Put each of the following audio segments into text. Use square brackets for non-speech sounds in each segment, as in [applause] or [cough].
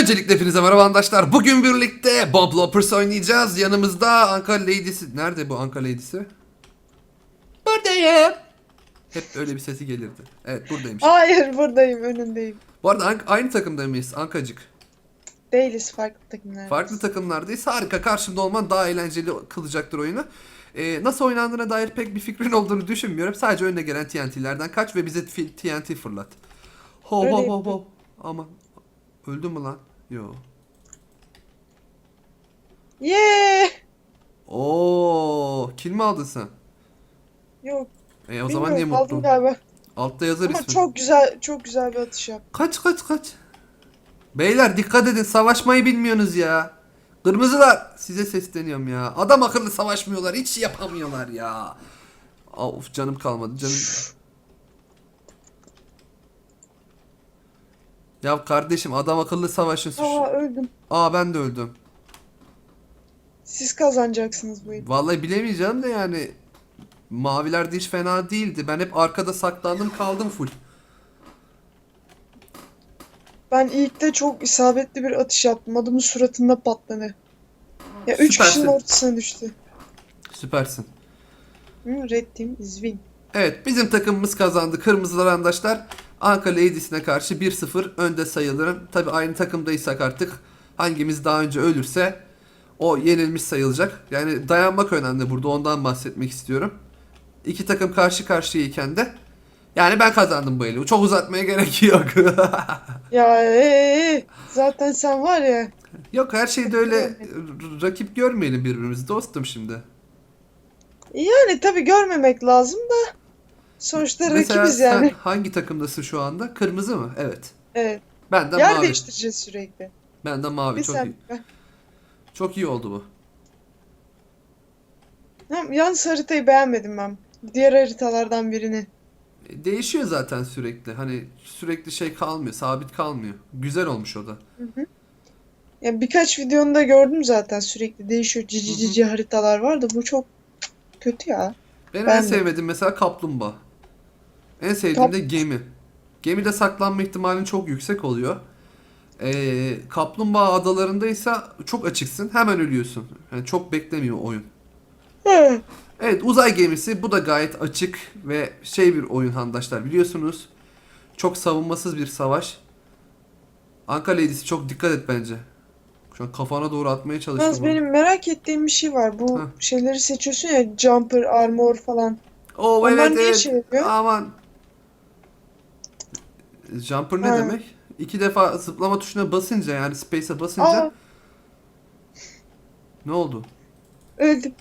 Öncelikle hepinize merhaba arkadaşlar. Bugün birlikte Bob Loppers oynayacağız. Yanımızda Ankara Lady'si. Nerede bu Ankara Lady'si? Buradayım. Hep öyle bir sesi gelirdi. Evet buradaymış. Hayır buradayım önündeyim. Bu arada Ank- aynı takımda mıyız Ankacık? Değiliz farklı takımlar. Farklı takımlardayız. Harika. Karşımda olman daha eğlenceli kılacaktır oyunu. Ee, nasıl oynandığına dair pek bir fikrin olduğunu düşünmüyorum. Sadece önüne gelen TNT'lerden kaç ve bize fi- TNT fırlat. Ho ho ho ho. Aman. Öldün mü lan? Yo. Yeah! Oo, kill mi aldın sen? Yok. E o zaman niye bilmiyorum, aldım mutlu? galiba. Altta yazar Ama ismi. çok güzel çok güzel bir atış yap. Kaç kaç kaç. Beyler dikkat edin savaşmayı bilmiyorsunuz ya. Kırmızılar size sesleniyorum ya. Adam akıllı savaşmıyorlar hiç yapamıyorlar ya. Of canım kalmadı canım. Ya kardeşim adam akıllı savaşın suç. Aa öldüm. Aa ben de öldüm. Siz kazanacaksınız bu oyunu. Vallahi bilemeyeceğim de yani maviler de hiç fena değildi. Ben hep arkada saklandım kaldım full. Ben ilkte çok isabetli bir atış yaptım. Adamın suratında patladı. Ya üç Süpersin. kişinin ortasına düştü. Süpersin. Hı, Red Team is win. Evet bizim takımımız kazandı. Kırmızılar arkadaşlar Ankara Ladies'ine karşı 1-0 önde sayılırım. Tabi aynı takımdaysak artık hangimiz daha önce ölürse o yenilmiş sayılacak. Yani dayanmak önemli burada ondan bahsetmek istiyorum. İki takım karşı karşıyayken de yani ben kazandım bu eli. Çok uzatmaya gerek yok. [laughs] Ya ee, zaten sen var ya. yok her şeyde öyle rakip görmeyelim birbirimizi dostum şimdi. Yani tabi görmemek lazım da. Sonuçta Mesela rakibiz sen yani. hangi takımdasın şu anda? Kırmızı mı? Evet. Evet. Ben de Yer mavi. değiştireceğiz sürekli. Ben de mavi. Bir Çok sen. iyi. Çok iyi oldu bu. Ha, Yalnız haritayı beğenmedim ben. Diğer haritalardan birini. E, Değişiyor zaten sürekli. Hani sürekli şey kalmıyor, sabit kalmıyor. Güzel olmuş o da. Ya birkaç videonda gördüm zaten sürekli değişiyor cici Hı hı. cici haritalar var da bu çok kötü ya. Benim Ben en de. sevmediğim mesela kaplumbağa. En sevdiğim de gemi. Gemide saklanma ihtimalin çok yüksek oluyor. Ee, kaplumbağa adalarındaysa çok açıksın. Hemen ölüyorsun. Yani çok beklemiyor oyun. Hı. Evet uzay gemisi bu da gayet açık ve şey bir oyun handaşlar biliyorsunuz. Çok savunmasız bir savaş. Ankara Lady'si çok dikkat et bence. Şu an kafana doğru atmaya çalıştım. Yalnız benim merak ettiğim bir şey var. Bu Heh. şeyleri seçiyorsun ya jumper, armor falan. Oo Onlar evet niye evet. şey yapıyor? Aman. Jumper ne Ha. demek? İki defa zıplama tuşuna basınca yani space'e basınca Aa ne oldu? öldüm.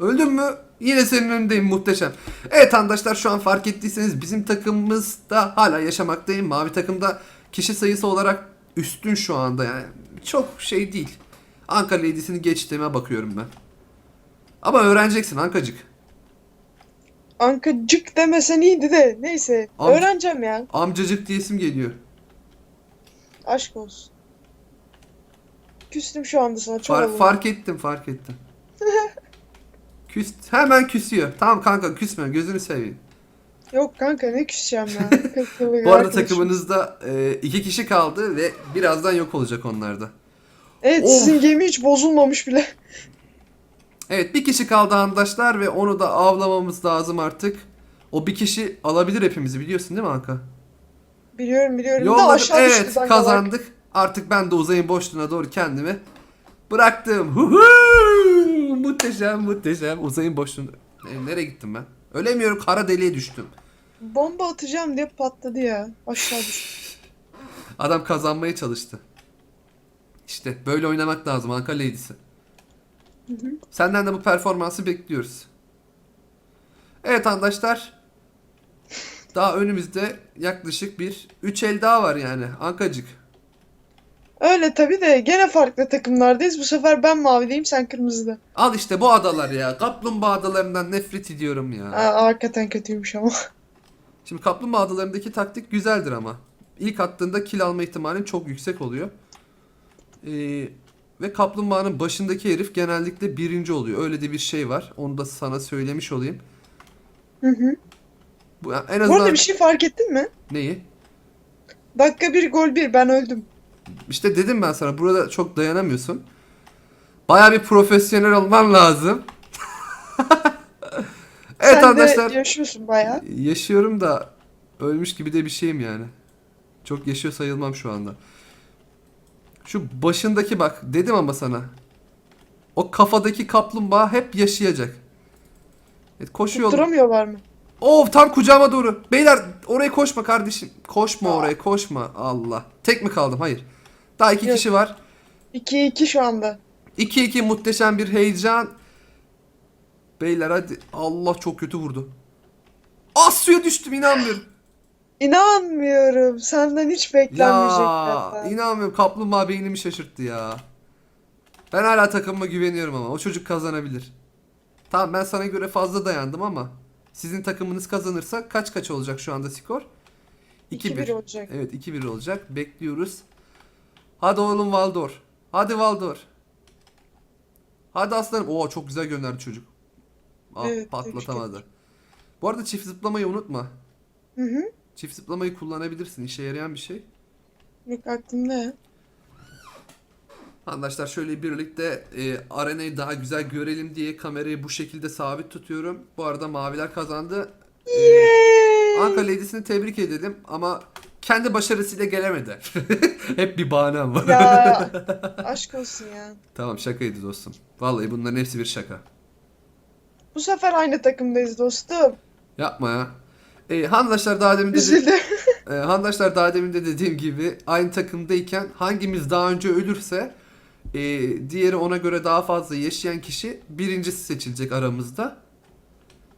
Öldün mü? Yine senin önündeyim muhteşem. Evet arkadaşlar şu an fark ettiyseniz bizim takımımızda hala yaşamaktayım. Mavi takımda kişi sayısı olarak üstün şu anda yani. Çok şey değil. Ankara Lady'sini geçtiğime bakıyorum ben. Ama öğreneceksin Ankacık. Ankacık demesen iyiydi de. Neyse. Am- Öğreneceğim ya. Amcacık diyesim geliyor. Aşk olsun. Küstüm şu anda sana. Çok Far- alındım. fark ettim fark ettim. [laughs] Küs hemen küsüyor. Tamam kanka küsme gözünü seveyim. Yok kanka ne küseceğim. [laughs] Kırk yıllık Bu arada arkadaşım. takımınızda e, iki kişi kaldı ve birazdan yok olacak onlar da. Evet Of. sizin gemi hiç bozulmamış bile. Evet bir kişi kaldı arkadaşlar ve onu da avlamamız lazım artık. O bir kişi alabilir hepimizi biliyorsun değil mi Anka? Biliyorum biliyorum. Yolladık aşağı düştü evet bak. kazandık. Artık ben de uzayın boşluğuna doğru kendimi bıraktım. Huhu! Muhteşem muhteşem uzayın boşluğuna. E, nereye gittim ben? Ölemiyorum kara deliğe düştüm. Bomba atacağım diye patladı ya. Aşağı düştü. Adam kazanmaya çalıştı. İşte böyle oynamak lazım Anka Lady'si. Hı hı. Senden de bu performansı bekliyoruz. Evet arkadaşlar. Daha önümüzde yaklaşık bir 3 el daha var yani. Ankacık. Öyle tabii de gene farklı takımlardayız. Bu sefer ben mavideyim sen kırmızıda. Al işte bu adalar ya. Kaplumbağa adalarından nefret ediyorum ya. Aa, hakikaten kötüymüş ama. Şimdi kaplumbağa adalarındaki taktik güzeldir ama. İlk attığında kill alma ihtimalin çok yüksek oluyor. Ee, ve kaplumbağanın başındaki herif genellikle birinci oluyor. Öyle de bir şey var. Onu da sana söylemiş olayım. Hı hı. Bu en Bu azından arada bir şey fark ettin mi? neyi? Dakika bir gol bir ben öldüm. İşte dedim ben sana burada çok dayanamıyorsun. Baya bir profesyonel olman lazım. [laughs] evet Sen arkadaşlar. de yaşıyorsun bayağı. Yaşıyorum da ölmüş gibi de bir şeyim yani. Çok yaşıyor sayılmam şu anda. Şu başındaki bak dedim ama sana. O kafadaki kaplumbağa hep yaşayacak. Evet koşuyor. Tutturamıyorlar mı? Of tam kucağıma doğru. Beyler oraya koşma kardeşim. Koşma Aa. oraya koşma. Allah. Tek mi kaldım? Hayır. Daha iki Yok. kişi var. 2-2 şu anda. 2-2 muhteşem bir heyecan. Beyler hadi. Allah çok kötü vurdu. Az suya düştüm inanmıyorum. İnanmıyorum. Senden hiç beklenmeyecek. Ya hatta. inanmıyorum kaplumbağa beynimi şaşırttı ya. Ben hala takımıma güveniyorum ama o çocuk kazanabilir. Tamam ben sana göre fazla dayandım ama sizin takımınız kazanırsa kaç kaç olacak şu anda skor? 2-1 olacak. Evet 2-1 olacak. Bekliyoruz. Hadi oğlum Valdor. Hadi Valdor. Hadi aslanım. Oo çok güzel gönderdi çocuk. Ah Evet, patlatamadı. Bu arada çift zıplamayı unutma. Hı hı. Çift zıplamayı kullanabilirsin. İşe yarayan bir şey. Yok aklımda. Arkadaşlar şöyle birlikte e, arenayı daha güzel görelim diye kamerayı bu şekilde sabit tutuyorum. Bu arada maviler kazandı. E, Yay! Ankara Ladies'ini tebrik edelim ama kendi başarısıyla gelemedi. [laughs] Hep bir bahanem var. Ya [laughs] aşk olsun ya. tamam şakaydı dostum. Vallahi bunların hepsi bir şaka. Bu sefer aynı takımdayız dostum. Yapma ya. E, handaşlar daha demin de, Üzüldüm. [laughs] e, handaşlar daha demin de dediğim gibi aynı takımdayken hangimiz daha önce ölürse e, diğeri ona göre daha fazla yaşayan kişi birincisi seçilecek aramızda.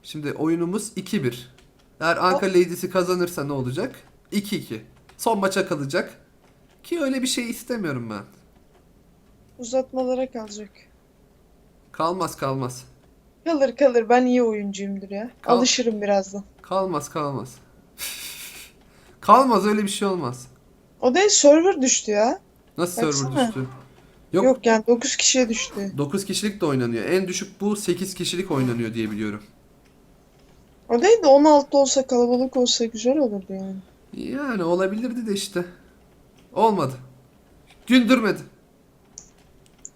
Şimdi oyunumuz 2-1. Eğer Ankara Ladies'i kazanırsa ne olacak? 2-2. Son maça kalacak. Ki öyle bir şey istemiyorum ben. Uzatmalara kalacak. Kalmaz kalmaz. Kalır kalır. Ben iyi oyuncuyumdur ya. Kal- Alışırım birazdan. Kalmaz kalmaz. [laughs] kalmaz öyle bir şey olmaz. O değil server düştü ya. Nasıl server Baksana. düştü? Yok. Yok, yani 9 kişiye düştü. 9 kişilik de oynanıyor. En düşük bu 8 kişilik oynanıyor diye biliyorum. O değil de 16 olsa kalabalık olsa güzel olurdu yani. Yani olabilirdi de işte. Olmadı. Güldürmedi.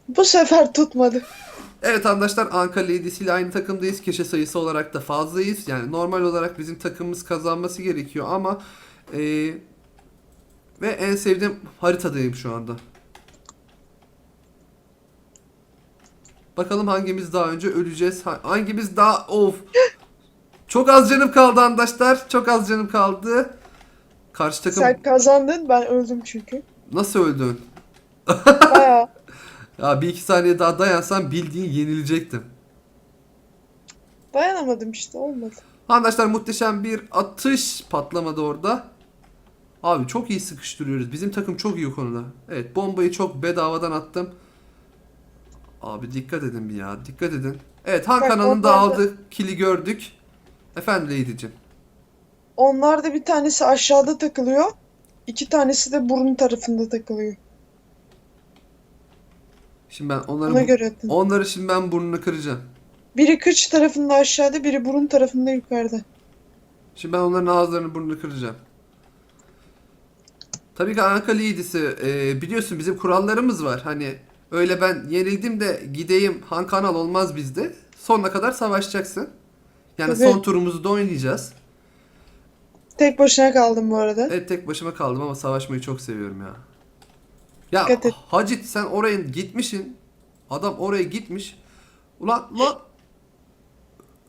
Bu sefer tutmadı. Evet arkadaşlar Ankara Ladies ile aynı takımdayız. Kişi sayısı olarak da fazlayız. Yani normal olarak bizim takımımız kazanması gerekiyor ama eee, ve en sevdiğim haritadayım şu anda. Bakalım hangimiz daha önce öleceğiz. Ha- Hangimiz daha of. Çok az canım kaldı arkadaşlar. Çok az canım kaldı. Karşı takım Sen kazandın ben öldüm çünkü. nasıl öldün? Baya Ya bir iki saniye daha dayansam bildiğin yenilecektim. dayanamadım işte olmadı. Arkadaşlar muhteşem bir atış patlamadı orada. Abi çok iyi sıkıştırıyoruz. Bizim takım çok iyi o konuda. Evet bombayı çok bedavadan attım. Abi dikkat edin bir ya. Dikkat edin. Evet Han Bak, kanalında onlar da- aldık. Kili gördük. Efendim Lady'cim. Onlarda bir tanesi aşağıda takılıyor. iki tanesi de burun tarafında takılıyor. Şimdi ben onları Ona göre atın. onları şimdi ben burnunu kıracağım. Biri kıç tarafında aşağıda, biri burun tarafında yukarıda. Şimdi ben onların ağızlarını burnunu kıracağım. Tabii ki Anka Leadis'i e, biliyorsun bizim kurallarımız var. Hani öyle ben yenildim de gideyim Han Kanal olmaz bizde. Sonuna kadar savaşacaksın. Yani Tabii. son turumuzu da oynayacağız. Tek başına kaldım bu arada. Evet tek başıma kaldım ama savaşmayı çok seviyorum ya. Ya Dikkat et. Hacit sen oraya gitmişsin. Adam oraya gitmiş. Ulan ulan.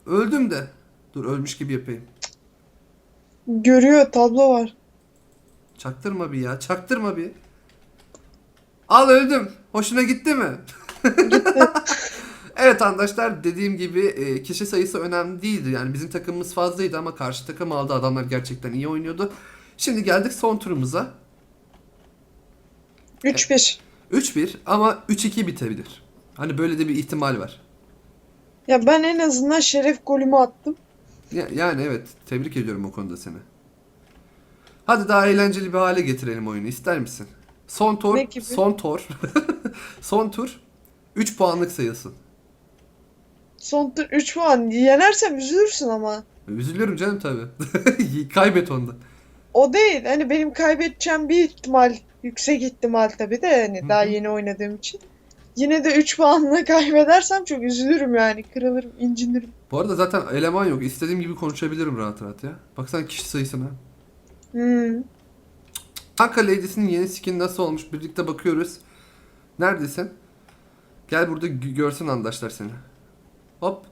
Öldüm de. Dur ölmüş gibi yapayım. Görüyor, tablo var. Çaktırma bir ya. Çaktırma bir. Al öldüm. Hoşuna gitti mi? [laughs] evet arkadaşlar dediğim gibi e, kişi sayısı önemli değildi. Yani bizim takımımız fazlaydı ama karşı takım aldı. Adamlar gerçekten iyi oynuyordu. Şimdi geldik son turumuza. 3-1. 3-1 ama 3-2 bitebilir. Hani böyle de bir ihtimal var. Ya ben en azından şeref golümü attım. Ya- Yani evet tebrik ediyorum o konuda seni. Hadi daha eğlenceli bir hale getirelim oyunu. İster misin? Son tur, [laughs] son tur. son tur 3 puanlık sayılsın. Son tur 3 puan. Yenersem üzülürsün ama. Üzülürüm canım tabii. [laughs] Kaybet onda. O değil. Hani benim kaybedeceğim bir ihtimal Yüksek ihtimal tabii de hani daha yeni oynadığım için. Yine de 3 [laughs] puanla kaybedersem çok üzülürüm yani. Kırılırım, incinirim. Bu arada zaten eleman yok. İstediğim gibi konuşabilirim rahat rahat ya. Baksana kişi sayısına. Hmm. Anka Lady'sinin yeni skin nasıl olmuş birlikte bakıyoruz. Neredesin? Gel burada gö- görsün arkadaşlar seni. Hop.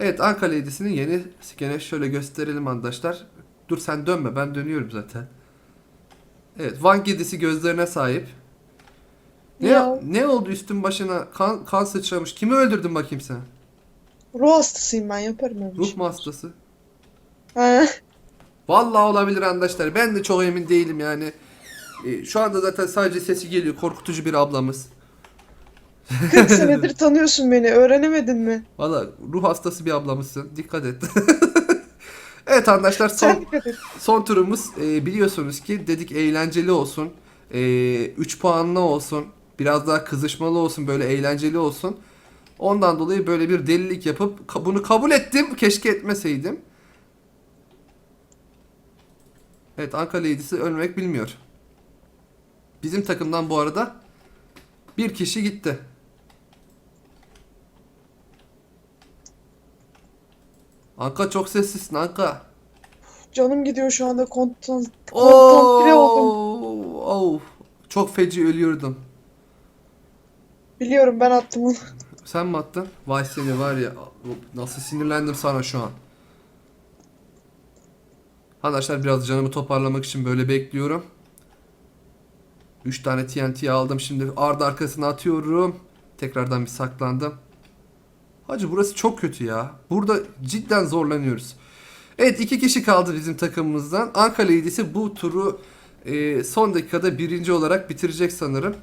Evet Anka Lady'sinin yeni skin'i şöyle gösterelim arkadaşlar. Dur sen dönme ben dönüyorum zaten. Evet Van Gedisi gözlerine sahip. Ne, Ya. ne oldu üstün başına kan, kan sıçramış. Kimi öldürdün bakayım sen? Ruh hastasıyım ben yaparım öyle bir Ruh şey. mu hastası? Ha, Vallahi olabilir arkadaşlar. Ben de çok emin değilim yani. Ee, şu anda zaten sadece sesi geliyor. Korkutucu bir ablamız. 40 senedir tanıyorsun beni. Öğrenemedin mi? Valla ruh hastası bir ablamızsın. Dikkat et. [laughs] evet arkadaşlar son, son turumuz e, biliyorsunuz ki dedik eğlenceli olsun. 3 puanlı olsun. Biraz daha kızışmalı olsun. Böyle eğlenceli olsun. Ondan dolayı böyle bir delilik yapıp ka- bunu kabul ettim. Keşke etmeseydim. Evet Ankara Lady'si ölmek bilmiyor. Bizim takımdan bu arada bir kişi gitti. Anka çok sessizsin Anka. Canım gidiyor şu anda kontan konsantre oldum. Oh, çok feci ölüyordum. Biliyorum ben attım onu. [laughs] Sen mi attın? Vay seni var ya. Nasıl sinirlendim sana şu an. Arkadaşlar biraz canımı toparlamak için böyle bekliyorum. 3 tane TNT aldım. Şimdi ardı arkasına atıyorum. Tekrardan bir saklandım. Hacı burası çok kötü ya. Burada cidden zorlanıyoruz. Evet iki kişi kaldı bizim takımımızdan. Ankara Lady'si bu turu e, son dakikada birinci olarak bitirecek sanırım.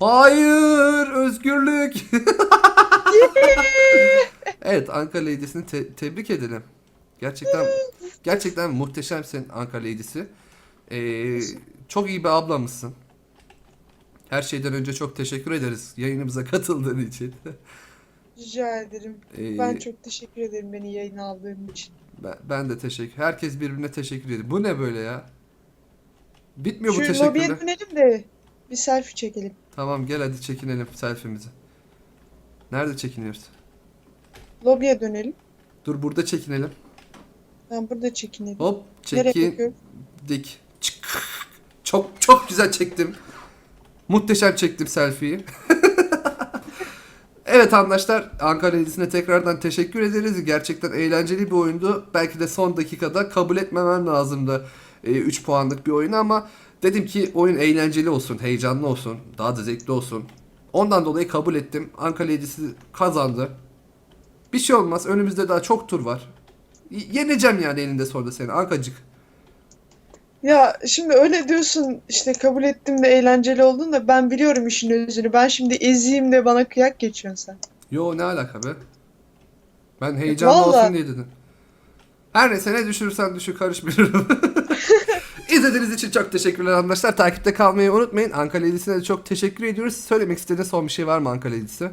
Hayır, özgürlük. [laughs] evet, Ankara Lady'sini te- tebrik edelim. Gerçekten gerçekten muhteşemsin Ankara Lady'si. Ee, çok iyi bir ablamızsın. Her şeyden önce çok teşekkür ederiz yayınımıza katıldığın için. Rica ederim. Ee, Ben çok teşekkür ederim beni yayına aldığın için. ben, ben de teşekkür. Herkes birbirine teşekkür ediyor. Bu ne böyle ya? Bitmiyor bu Şu teşekkürler. lobiye dönelim de bir selfie çekelim. Tamam gel hadi çekinelim selfie'mizi. Nerede çekiniyoruz? Lobiye dönelim. Dur burada çekinelim. Ben burada çekinelim. Hop çekin. Dik. Çık. Çok çok güzel çektim. Muhteşem çektim selfie'yi. [laughs] evet arkadaşlar Ankara Hedisi'ne tekrardan teşekkür ederiz. Gerçekten eğlenceli bir oyundu. Belki de son dakikada kabul etmemem lazımdı 3 puanlık bir oyunu ama dedim ki oyun eğlenceli olsun, heyecanlı olsun, daha da zevkli olsun. Ondan dolayı kabul ettim. Ankara Hedisi kazandı. Bir şey olmaz. Önümüzde daha çok tur var. Y- Yeneceğim yani elinde sonunda seni Ankacık. Ya şimdi öyle diyorsun işte kabul ettim de eğlenceli oldun da ben biliyorum işin özünü. Ben şimdi eziyim de bana kıyak geçiyorsun sen. Yo ne alaka be? Ben heyecanlı Vallahi. olsun diye dedim. Her neyse ne düşürürsen düşür karışmıyorum. [laughs] İzlediğiniz için çok teşekkürler arkadaşlar. Takipte kalmayı unutmayın. Ankara Leydi'sine de çok teşekkür ediyoruz. Söylemek istediğiniz son bir şey var mı Ankara Leydi'si?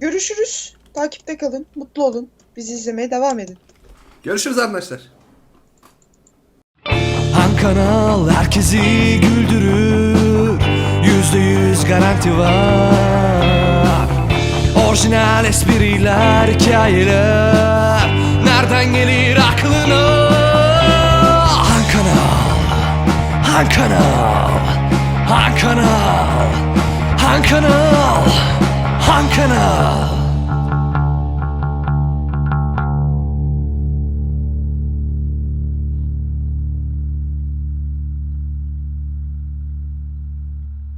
Görüşürüz. Takipte kalın. Mutlu olun. Bizi izlemeye devam edin. Görüşürüz arkadaşlar kanal herkesi güldürür. Yüzde yüz garanti var. Orijinal espriler, hikayeler. Nereden gelir aklına? Han kanal, han kanal, han kanal, han kanal, han kanal.